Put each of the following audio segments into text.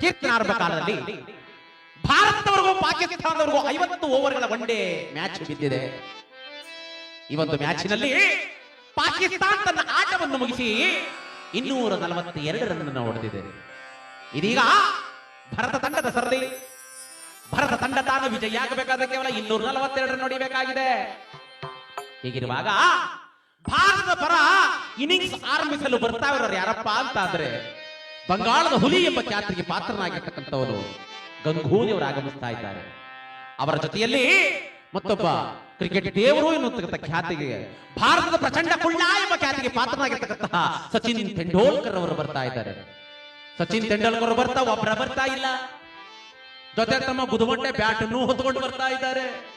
ಕೀರ್ತನಾರ್ಭ ಕಾಲದಲ್ಲಿ ಭಾರತದವರೆಗೂ ಪಾಕಿಸ್ತಾನದವರೆಗೂ ಐವತ್ತು ಓವರ್ಗಳ one match ಬಿದ್ದಿದೆ. ಈ ಒಂದು ಮ್ಯಾಚಿನಲ್ಲಿ ಪಾಕಿಸ್ತಾನ ತನ್ನ ಆಟವನ್ನು ಮುಗಿಸಿ ಇನ್ನೂರ ನಲವತ್ತೆರಡು ರನ್ ಹೊಡೆದಿದೆ ಇದೀಗ ಭಾರತ ತಂಡದ ಸರದಿ. ಭಾರತ ತಂಡ ತಾನು ವಿಜಯ ಆಗಬೇಕಾದ ಕೇವಲ ಇನ್ನೂರ ನಲವತ್ತೆರಡು ನೋಡಿಬೇಕಾಗಿದೆ ಹೀಗಿರುವಾಗ ಭಾರತದ ಪರ ಇನ್ನಿಂಗ್ಸ್ ಆರಂಭಿಸಲು ಬರ್ತಾ ಇರೋರು ಯಾರಪ್ಪ ಅಂತ ಅಂದ್ರೆ ಬಂಗಾಳದ ಹುಲಿ ಎಂಬ ಖ್ಯಾತಿಗೆ ಪಾತ್ರನಾಗಿರ್ತಕ್ಕಂಥವರು ಗಂಗೂಲಿ ಅವರು ಆಗಮಿಸ್ತಾ ಇದ್ದಾರೆ. ಅವರ ಜೊತೆಯಲ್ಲಿ ಮತ್ತೊಬ್ಬ ಕ್ರಿಕೆಟ್ ದೇವರು ಎನ್ನುವಂತಕ್ಕಂಥ ಖ್ಯಾತಿಗೆ, ಭಾರತದ ಪ್ರಚಂಡ ಕುಳ್ಳ ಎಂಬ ಖ್ಯಾತಿಗೆ ಪಾತ್ರನಾಗಿರ್ತಕ್ಕಂತಹ ಸಚಿನ್ ತೆಂಡೂಲ್ಕರ್ ಅವರು ಬರ್ತಾ ಇದ್ದಾರೆ. ಸಚಿನ್ ತೆಂಡೂಲ್ಕರ್ ಬರ್ತಾ ಒಬ್ಬರ ಬರ್ತಾ ಇಲ್ಲ. ಜೊತೆ ತಮ್ಮ ಗುದುಮೊಟ್ಟೆ ಬ್ಯಾಟ್ ಅನ್ನು ಹೊತ್ಕೊಂಡು ಬರ್ತಾ ಇದ್ದಾರೆ.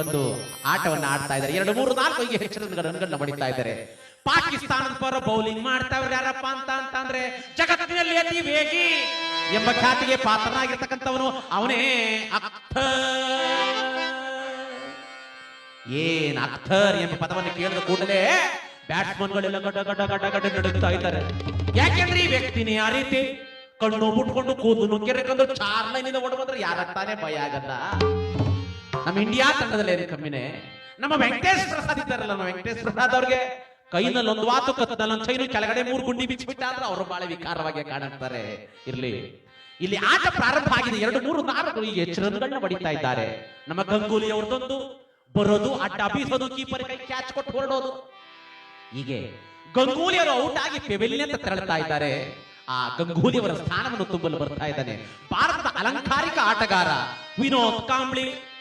ಒಂದು ಆಟವನ್ನ ಆಡ್ತಾ ಇದ್ದಾರೆ. ಎರಡು, ಮೂರು, ನಾಲ್ಕು ಐದು ಹೆಚ್ಚಿನ ರನ್ಗಳನ್ನ ಪಡಿತಾ ಇದ್ದಾರೆ. ಪಾಕಿಸ್ತಾನದ ಪರ ಬೌಲಿಂಗ್ ಮಾಡ್ತಾ ಇವ್ರು ಯಾರಪ್ಪ ಅಂತ ಅಂತ ಅಂದ್ರೆ ಜಗತ್ತಿನಲ್ಲಿ ಅತಿ ವೇಗಿ ಎಂಬ ಖ್ಯಾತಿಗೆ ಪಾತ್ರನಾಗಿರ್ತಕ್ಕಂಥವನು ಅವನೇ ಏನ್ ಅಖ್ತರ್ ಎಂಬ ಪದವನ್ನು ಕೇಳಿದ ಕೂಡಲೇ ಬ್ಯಾಟ್ಸ್ಮನ್ಗಳೆಲ್ಲ ಗಡ ಗಡ ಗಡ ಗಡ ನಡುತ್ತಾ ಇದ್ದಾರೆ. ಯಾಕೆಂದ್ರೆ ಈ ವ್ಯಕ್ತಿನೇ ಆ ರೀತಿ ಕಣ್ಣು ಮುಟ್ಕೊಂಡು ಕೂದಲು ಕೆರೆಕೊಂಡು ಚಾರ್ ಲೈನಿಂದ ಓಡಬಂದ್ರೆ ತಾನೇ ಭಯ ಆಗಲ್ಲ ನಮ್ಮ ಇಂಡಿಯಾ ತಂಡದಲ್ಲಿ ಏನು ಕಮ್ಮಿನೇ? ನಮ್ಮ ವೆಂಕಟೇಶ್ ಪ್ರಸಾದ್ ಇದ್ದಾರಲ್ಲ, ನಮ್ಮ ವೆಂಕಟೇಶ್ ಪ್ರಸಾದ್ ಅವ್ರಿಗೆ ಕೈನಲ್ಲಿ ಒಂದು ವಾತು ಕತ್ತದಲ್ಲ ಒಂದು ಚೈನು ಕೆಳಗಡೆ ಮೂರು ಗುಂಡಿ ಬಿಚ್ಚಿಬಿಟ್ಟ ಅಂದ್ರೆ ಅವರು ಬಹಳ ವಿಕಾರವಾಗಿ ಕಾಣುತ್ತಾರೆ ಇರ್ಲಿ. ಇಲ್ಲಿ ಆಟ ಪ್ರಾರಂಭ ಆಗಿದೆ. ಎರಡು, ಮೂರು ನಾಲ್ಕು ಈ ಎಚ್ಚರಗಳನ್ನ ಬಡಿತಾ ಇದ್ದಾರೆ. ನಮ್ಮ ಗಂಗೂಲಿ ಅವ್ರದ್ದೊಂದು, ಬರೋದು, ಅಡ್ಡ ಬೀಸೋದು ಕೀಪರ್ ಕೈ ಕ್ಯಾಚ್ ಕೊಟ್ಟು ಹೊರಡೋದು. ಹೀಗೆ ಗಂಗೂಲಿ ಅವರು ಔಟ್ ಆಗಿ ಪೆವೆಲಿಯನ್ ಅಂತ ತೆರಳುತ್ತಾ ಇದ್ದಾರೆ. ಆ ಗಂಗೂಲಿ ಅವರ ಸ್ಥಾನವನ್ನು ತುಂಬಲು ಬರ್ತಾ ಇದ್ದಾನೆ. ಭಾರತದ ಅಲಂಕಾರಿಕ ಆಟಗಾರ ವಿನೋದ್ ಕಾಂಬ್ಳಿ.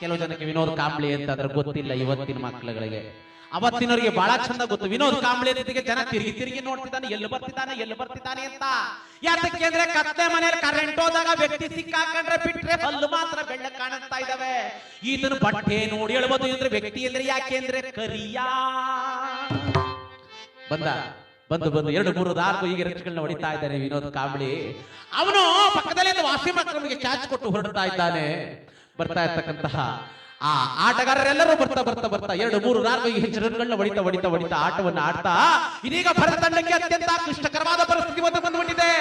ಕೆಲವು ಜನಕ್ಕೆ ವಿನೋದ್ ಕಾಂಬ್ಳಿ ಅಂತ ಅದ್ರ ಗೊತ್ತಿಲ್ಲ ಇವತ್ತಿನ ಮಕ್ಕಳುಗಳಿಗೆ. ಅವತ್ತಿನವರಿಗೆ ಬಹಳ ಚಂದ ಗೊತ್ತು. ವಿನೋದ್ ಕಾಂಬ್ಳಿ ಜೊತೆಗೆ ಜನ ತಿರುಗಿ ತಿರುಗಿ ನೋಡ್ತಿದ್ದಾನೆ. ಎಲ್ಲಿ ಬರ್ತಿದ್ದಾನೆ ಎಲ್ಲಿ ಬರ್ತಿದ್ದಾನೆ ಅಂತ. ಯಾತಕ್ಕೆ ಅಂದ್ರೆ ಕತ್ತೆ ಮನೆಯಲ್ಲಿ ಕರೆಂಟ್ ಹೋದಾಗ ವ್ಯಕ್ತಿ ಸಿಕ್ಕಾಕೊಂಡ್ರೆ ಬಿಟ್ರೆ ಹಲ್ಲು ಮಾತ್ರ ಬೆಳ್ಳ ಕಾಣಿಸ್ತಾ ಇದಾವೆ. ಈತನು ಬಟ್ಟೆ ನೋಡಿ ಹೇಳ್ಬೋದು ಅಂದ್ರೆ ವ್ಯಕ್ತಿ ಅಂದ್ರೆ ಯಾಕೆ ಅಂದ್ರೆ ಕರಿಯಾ. ಬಂದ, ಬಂದು ಬಂದು ಎರಡು, ಮೂರು ನಾಲ್ಕು ಈಗ ರೆಚ್ಗಳನ್ನ ಹೊಡಿತಾ ಇದ್ದಾನೆ ವಿನೋದ್ ಕಾಂಬ್ಳಿ. ಅವನು ಪಕ್ಕದಲ್ಲಿ ವಾಸಿ ಮಕ್ಕಳಿಗೆ ಚಾಚ್ ಕೊಟ್ಟು ಹೊರಡ್ತಾ ಇದ್ದಾನೆ. ಬರ್ತಾ ಇರ್ತಕ್ಕಂತಹ ಆ ಆಟಗಾರರೆಲ್ಲರೂ ಬರ್ತಾ ಬರ್ತಾ ಬರ್ತಾ ಎರಡು ಮೂರು ನಾಲ್ಕು ಹೆಚ್ಚು ರನ್ಗಳನ್ನ ಹೊಡಿತಾ ಹೊಡಿತಾ ಹೊಡಿತಾ ಆಟವನ್ನು ಆಡ್ತಾ ಇದೀಗ ಭರತ ತಂಡಕ್ಕೆ ಅತ್ಯಂತ ಕ್ಲಿಷ್ಟಕರವಾದ ಪರಿಸ್ಥಿತಿ ಒಂದು ಬಂದುಬಿಟ್ಟಿದೆ.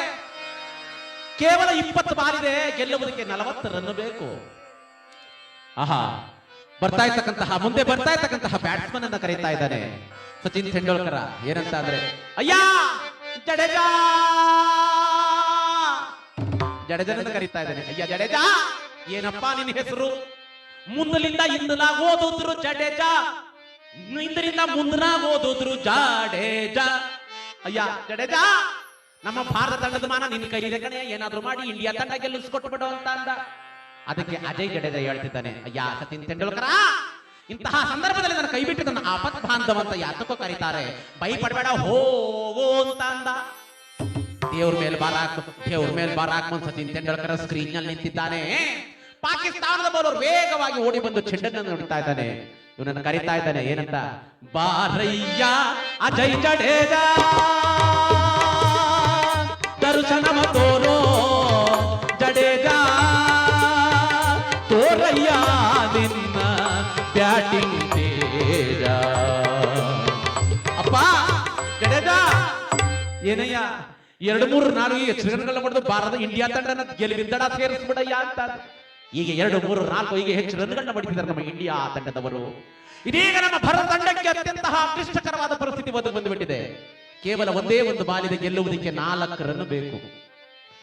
ಕೇವಲ ಇಪ್ಪತ್ತು ಬಾರಿದೆ, ಗೆಲ್ಲುವುದಕ್ಕೆ ನಲವತ್ತು ರನ್ ಬೇಕು. ಆಹಾ, ಬರ್ತಾ ಇರ್ತಕ್ಕಂತಹ, ಮುಂದೆ ಬರ್ತಾ ಇರ್ತಕ್ಕಂತಹ ಬ್ಯಾಟ್ಸ್ಮನ್ ಅನ್ನ ಕರೀತಾ ಇದ್ದಾನೆ ಸಚಿನ್ ತೆಂಡೂಲ್ಕರ. ಏನಂತ ಅಂದ್ರೆ ಅಯ್ಯ, ಜಡೇಜಾ! ಜಡೇಜನ ಕರೀತಾ ಇದ್ದಾನೆ. ಅಯ್ಯ, ಜಡೇಜಾ! ಏನಪ್ಪ ನಿನ್ನ ಹೆಸರು? ಮುಂದಲಿಂದ ಹಿಂದಲಾಗ ಓದೋದ್ರು ಜಡೇಜಾ, ಹಿಂದರಿಂದ ಮುಂದನಾಗ ಓದೋದ್ರು ಜಾಡೇಜಾ. ಅಯ್ಯ, ಜಡೇಜಾ, ನಮ್ಮ ಭಾರತ ತಂಡದ ಮಾನ ನಿನ್ನ ಕೈಲಿದೆ ಕಣೆ, ಏನಾದ್ರೂ ಮಾಡಿ ಇಂಡಿಯಾ ತಂಡ ಗೆಲ್ಲಿಸ್ಕೊಟ್ಬಿಡು ಅಂತ ಅಂದ. ಅದಕ್ಕೆ ಅಜಯ್ ಜಡೇಜಾ ಹೇಳ್ತಿದ್ದಾನೆ, ಅಯ್ಯ, ಸಚಿನ್ ತೆಂಡೂಲ್ಕರ, ಇಂತಹ ಸಂದರ್ಭದಲ್ಲಿ ನನ್ನ ಕೈ ಬಿಟ್ಟು ನನ್ನ ಆಪತ್ ಬಾಂಧವ ಅಂತ ಯಾತಕ್ಕೂ ಕರೀತಾರೆ, ಭಯಪಡಬೇಡ ಹೋಗೋ ಅಂತ ಅಂದ. ದೇವ್ರ ಮೇಲೆ ಬಾರಾಕ್ ದೇವ್ರ ಮೇಲೆ ಬಾರಾಕ್ ಸಚಿನ್ ತೆಂಡೂಲ್ಕರ್ ಸ್ಕ್ರೀನ್ನಲ್ಲಿ ನಿಂತಿದ್ದಾನೆ. ಪಾಕಿಸ್ತಾನದ ಬೌಲರ್ ವೇಗವಾಗಿ ಓಡಿ ಬಂದು ಚೆಂಡನ್ನು ನೋಡ್ತಾ ಇದ್ದಾನೆ. ಇವನನ್ನು ಕರೀತಾ ಇದ್ದಾನೆ, ಏನಂತ? ಬಾರಯ್ಯ, ಅಜಯ್ ಜಡೇಜಾ ದರ್ಶನವ ತೋರೋ ಜಡೇಜಾ, ತೋರಯ್ಯ ನಿನ್ನ ಬ್ಯಾಟಿಂಗ್ ತೇಜ. ಅಪ್ಪ, ಜಡೇಜಾ, ಏನಯ್ಯ, ಎರಡು ಮೂರು ನಾಲ್ಕು ರನ್ಗಳ ಮಾಡಿದ್ರು ಭಾರತ ಇಂಡಿಯಾ ತಂಡನ ಗೆಲುವಿಂದಡ ಸೇರಿಸ್ಬಿಡಯ್ಯ ಅಂತ. ಈಗ ಎರಡು, ಮೂರು, ನಾಲ್ಕು, ಹೀಗೆ ಹೆಚ್ಚು ರನ್ಗಳನ್ನ ಪಡೆದಿದ್ದಾರೆ ನಮ್ಮ ಇಂಡಿಯಾ ತಂಡದವರು. ಇದೀಗ ನಮ್ಮ ಭಾರತ ತಂಡಕ್ಕೆ ಅತ್ಯಂತ ಕ್ಲಿಷ್ಟಕರವಾದ ಪರಿಸ್ಥಿತಿ ಬಂದು ಬಂದುಬಿಟ್ಟಿದೆ. ಕೇವಲ ಒಂದೇ ಒಂದು ಬಾಲಿದೆ ಗೆಲ್ಲುವುದಕ್ಕೆ ನಾಲ್ಕು ರನ್ ಬೇಕು.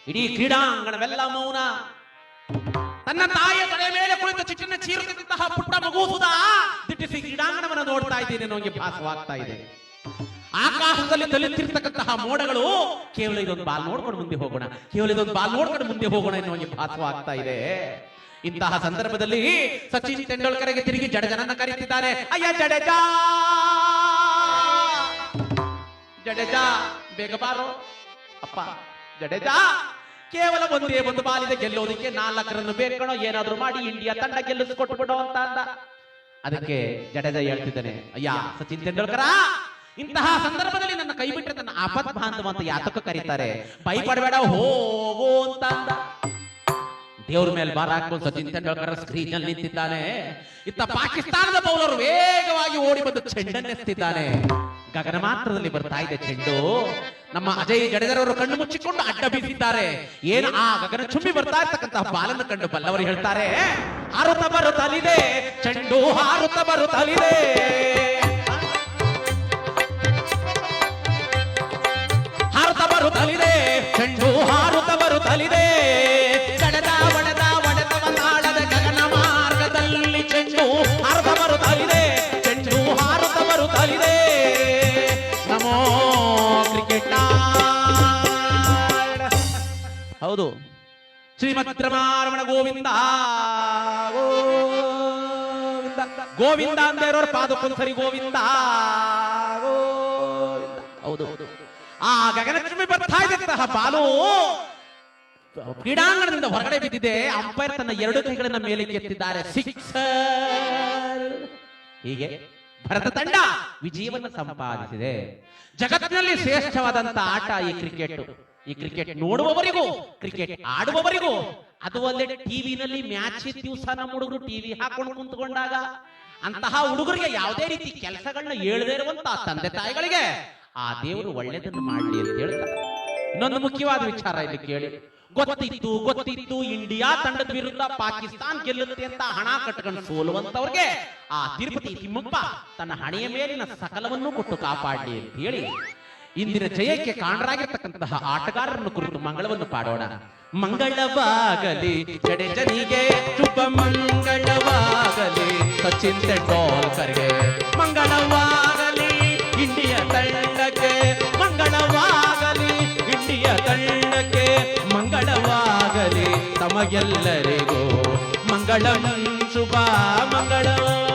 ಇಡೀ ಕ್ರೀಡಾಂಗಣವೆಲ್ಲ ಮೌನ. ತನ್ನ ತಾಯಿಯ ತಲೆ ಮೇಲೆ ಕುಳಿತು ಚಿಟ್ಟಿನ ಚೀರುತ್ತಿದ್ದಂತಹ ಪುಟ್ಟ ಮಗು ಸುದಾ ದಿಟ್ಟಿಸಿ ಕ್ರೀಡಾಂಗಣವನ್ನು ನೋಡ್ತಾ ಇದ್ದೀನಿ ನನಗೆ ಭಾಸವಾಗ್ತಾ ಇದೆ. ಆಕಾಶದಲ್ಲಿ ತಲೆತಿರ್ತಕ್ಕಂತಹ ಮೋಡಗಳು ಕೇವಲ ಇದೊಂದು ಬಾಲ್ ನೋಡ್ಕೊಂಡು ಮುಂದೆ ಹೋಗೋಣ, ಕೇವಲ ಇದೊಂದು ಬಾಲ್ ನೋಡ್ಕೊಂಡು ಮುಂದೆ ಹೋಗೋಣ ಎನ್ನುವಂಗೆ ಭಾಸವಾಗ್ತಾ ಇದೆ. ಇಂತಹ ಸಂದರ್ಭದಲ್ಲಿ ಸಚಿನ್ ತೆಂಡೂಲ್ಕರ್ಗೆ ತಿರುಗಿ ಜಡೇಜನನ್ನ ಕರೀತಿದ್ದಾರೆ. ಅಯ್ಯ ಜಡೇಜಾ! ಜಡೇಜಾ, ಬೇಗ ಬಾರೋ. ಅಪ್ಪ, ಜಡೇಜಾ! ಕೇವಲ ಒಂದೇ ಒಂದು ಬಾಲಿದೆ, ಗೆಲ್ಲೋದಕ್ಕೆ ನಾಲ್ಕರನ್ನು ಬೇಕಣೋ ಏನಾದ್ರೂ ಮಾಡಿ ಇಂಡಿಯಾ ತಂಡ ಗೆಲ್ಲಿಸಿಕೊಟ್ಟು ಬಿಡೋ ಅಂತ ಅಂದ. ಅದಕ್ಕೆ ಜಡೇಜಾ ಹೇಳ್ತಿದ್ದಾನೆ, ಅಯ್ಯ, ಸಚಿನ್ ತೆಂಡೂಲ್ಕರ, ಇಂತಹ ಸಂದರ್ಭದಲ್ಲಿ ನನ್ನ ಕೈ ಬಿಟ್ಟರೆ ನನ್ನ ಆಪತ್ ಬಾಂಧವ ಅಂತ ಯಾತಕ ಕರೀತಾರೆ? ಭಯಪಡಬೇಡ, ಹೋಗೋ ಅಂತ ಅಂದ. ದೇವ್ರ ಮೇಲೆ ಬಾರ ಹಾಕೊಂಡು ಸಚಿನ್ ತೆಂಡೂಲ್ಕರ್ ಸ್ಕ್ರೀನ್ ಅಲ್ಲಿ ನಿಂತಿದ್ದಾನೆ. ಇತ್ತ ಪಾಕಿಸ್ತಾನದ ಬೌಲರ್ ವೇಗವಾಗಿ ಓಡಿ ಬಂದು ಚೆಂಡನ್ನೆಸ್ತಿದ್ದಾನೆ ಗಗನ ಮಾತ್ರದಲ್ಲಿ ಬರ್ತಾ ಇದೆ ಚೆಂಡು. ನಮ್ಮ ಅಜಯ್ ಜಡೆದರವರು ಕಣ್ಣು ಮುಚ್ಚಿಕೊಂಡು ಅಡ್ಡ ಬೀಸಿದ್ದಾರೆ. ಏನು ಆ ಗಗನ ಚುಂಬಿ ಬರ್ತಾ ಇರ್ತಕ್ಕಂತಹ ಬಾಲನ್ನು ಕಂಡು ಬಲ್ಲವರು ಹೇಳ್ತಾರೆ ಹಾರುತ್ತ ಬರುತ್ತಲಿದೆ ಚೆಂಡು ಹಾರುತ್ತ ಬರುತ್ತಲಿದೆ ಹೌದು. ಶ್ರೀಮತ್ ರಮಾರಮಣ ಗೋವಿಂದ. ಗೋವಿಂದ ಅಂತ ಇರೋರು ಪಾದಕ್ಕೊಂದ್ಸರಿ ಗೋವಿಂದ. ಹೌದು ಹೌದು. ಆ ಗಗನಲಕ್ಷ್ಮಿ ಬರ್ತಾ ಇದ್ದಂತಹ ಬಾಲು. ಕ್ರೀಡಾಂಗಣದಿಂದ ಹೊರಗಡೆ ಬಿದ್ದಿದೆ. ಅಂಪೈರ್ ತನ್ನ ಎರಡು ಕೈಗಳನ್ನ ಮೇಲೆ ಎತ್ತಿದ್ದಾರೆ. ಸಿಕ್ಸರ್. ಹೀಗೆ ಭರತ ತಂಡ ವಿಜಯವನ್ನು ಸಂಪಾದಿಸಿದೆ. ಜಗತ್ತಿನಲ್ಲಿ ಶ್ರೇಷ್ಠವಾದಂತಹ ಆಟ ಈ ಕ್ರಿಕೆಟ್. ಈ ಕ್ರಿಕೆಟ್ ನೋಡುವವರಿಗೂ ಕ್ರಿಕೆಟ್ ಆಡುವವರಿಗೂ, ಅದು ಅಲ್ಲದೆ ಟಿವಿನಲ್ಲಿ ಮ್ಯಾಚ್ ದಿವಸ ನಮ್ಮ ಹುಡುಗರು ಟಿವಿ ಹಾಕೊಂಡು ಕುಂತ್ಕೊಂಡಾಗ ಅಂತಹ ಹುಡುಗರಿಗೆ ಯಾವುದೇ ರೀತಿ ಕೆಲಸಗಳನ್ನ ಹೇಳದೇ ಇರುವಂತಹ ತಂದೆ ತಾಯಿಗಳಿಗೆ ಆ ದೇವರು ಒಳ್ಳೆಯದನ್ನು ಮಾಡಲಿ ಅಂತ ಹೇಳ್ತಾರೆ. ಇನ್ನೊಂದು ಮುಖ್ಯವಾದ ವಿಚಾರ ಇಲ್ಲಿ ಕೇಳಿ. ಗೊತ್ತಿತ್ತು ಗೊತ್ತಿತ್ತು, ಇಂಡಿಯಾ ತಂಡದ ವಿರುದ್ಧ ಪಾಕಿಸ್ತಾನ್ ಗೆಲ್ಲುತ್ತೆ ಅಂತ ಹಣ ಕಟ್ಕೊಂಡು ಸೋಲುವಂತವ್ರಿಗೆ ಆ ತಿರುಪತಿ ತಿಮ್ಮಪ್ಪ ತನ್ನ ಹಣೆಯ ಮೇಲಿನ ಸಕಲವನ್ನು ಕೊಟ್ಟು ಕಾಪಾಡಲಿ ಅಂತ ಹೇಳಿ ಇಂದಿನ ಜಯಕ್ಕೆ ಕಾರಣರಾಗಿರ್ತಕ್ಕಂತಹ ಆಟಗಾರರನ್ನು ಕುರಿತು ಮಂಗಳವನ್ನು ಪಾಡೋಣ. ಮಂಗಳವಾಗಲಿ ಜಡೇಜನಿಗೆ ಶುಭ ಮಂಗಳವಾಗಲಿ ಸಚಿನ್ ತೆಂಡೂಲ್ಕರ್ಗೆ ಮಂಗಳವಾಗಲಿ ಇಂಡಿಯಾ ತಂಡಕ್ಕೆ ಮಂಗಳವಾಗಲಿ ಇಂಡಿಯಾ ತಂಡಕ್ಕೆ ಮಂಗಳವಾಗಲಿ ತಮಗೆಲ್ಲರಿಗೂ ಮಂಗಳಂ ಶುಭ ಮಂಗಳವಾಗಲಿ